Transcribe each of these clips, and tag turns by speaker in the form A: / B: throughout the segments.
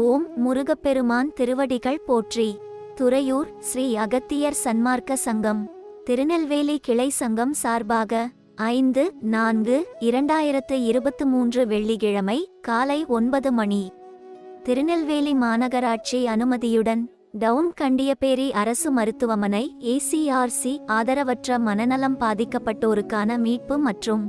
A: ஓம் முருகப்பெருமான் திருவடிகள் போற்றி. துறையூர் ஸ்ரீ அகத்தியர் சன்மார்க்க சங்கம். திருநெல்வேலி கிளை சங்கம் சார்பாக ஐந்து நான்கு இரண்டாயிரத்து இருபத்து மூன்று வெள்ளிக்கிழமை காலை ஒன்பது மணி. திருநெல்வேலி மாநகராட்சி அனுமதியுடன் டவுன் கண்டியப்பேரி அரசு மருத்துவமனை ஏசிஆர்சி ஆதரவற்ற மனநலம் பாதிக்கப்பட்டோருக்கான மீட்பு மற்றும்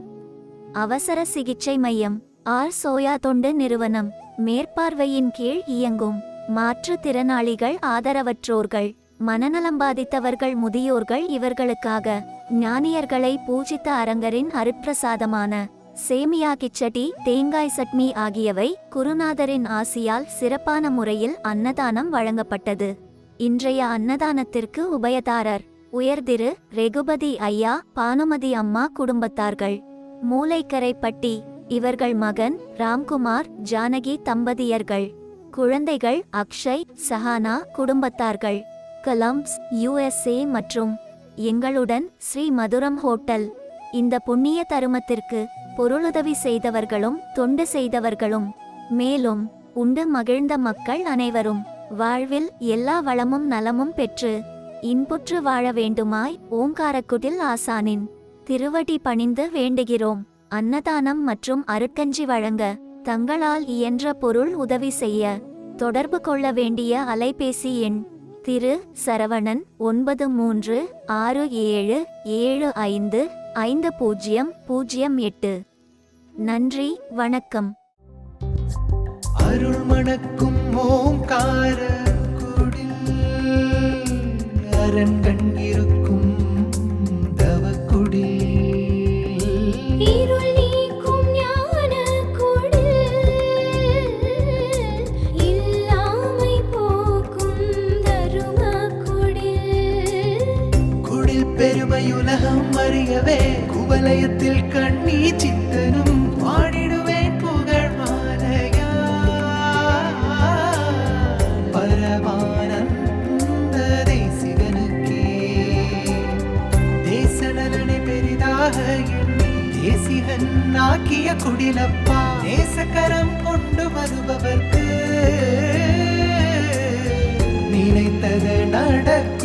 A: அவசர சிகிச்சை மையம். ஆர் சோயா தொண்டு நிறுவனம் மேற்பார்வையின் கீழ் இயங்கும். மாற்றுத்திறனாளிகள் ஆதரவற்றோர்கள் மனநலம் பாதித்தவர்கள் முதியோர்கள் இவர்களுக்காக ஞானியர்களை பூஜித்த அரங்கரின் அருட்பிரசாதமான சேமியா கிச்சடி தேங்காய் சட்னி ஆகியவை குருநாதரின் ஆசியால் சிறப்பான முறையில் அன்னதானம் வழங்கப்பட்டது. இன்றைய அன்னதானத்திற்கு உபயதாரர் உயர்திரு ரெகுபதி ஐயா பானுமதி அம்மா குடும்பத்தார்கள். மூளைக்கரைப்பட்டி இவர்கள் மகன் ராம்குமார் ஜானகி தம்பதியர்கள். குழந்தைகள் அக்ஷய் சஹானா குடும்பத்தார்கள். கலம்ஸ் யுஎஸ்ஏ மற்றும் எங்களுடன் ஸ்ரீ மதுரம் ஹோட்டல். இந்த புண்ணிய தருமத்திற்கு பொருளுதவி செய்தவர்களும் தொண்டு செய்தவர்களும். மேலும் உண்டு மகிழ்ந்த மக்கள் அனைவரும். வாழ்வில் எல்லா வளமும் நலமும் பெற்று இன்புற்று வாழ வேண்டுமாய் ஓங்காரக்குடில் ஆசானின் திருவடி பணிந்து வேண்டுகிறோம். அன்னதானம் மற்றும் அருட்கஞ்சி வழங்க தங்களால் இயன்ற பொருள் உதவி செய்ய தொடர்பு கொள்ள வேண்டிய அலைபேசி எண் திரு சரவணன் ஒன்பது மூன்று ஆறு ஏழு ஏழு ஐந்து ஐந்து பூஜ்ஜியம் பூஜ்ஜியம் எட்டு. நன்றி வணக்கம்.
B: அருள் மணக்கும் ஓங்கார குடில் அரண்கண் இருக்கும் உலகம் அறியவே குவலயத்தில் கண்ணி சித்தனும் பாடிடுவேன் புகழ் மாலையா. பரமானந்த தேசிகனுக்கே. தேசநலனை பெரிதாக எண்ணி தேசிகன் ஆக்கிய குடிலப்பா நேசக்கரம் கொண்டு வருபவர்க்கு. நினைத்தது நடக்கும்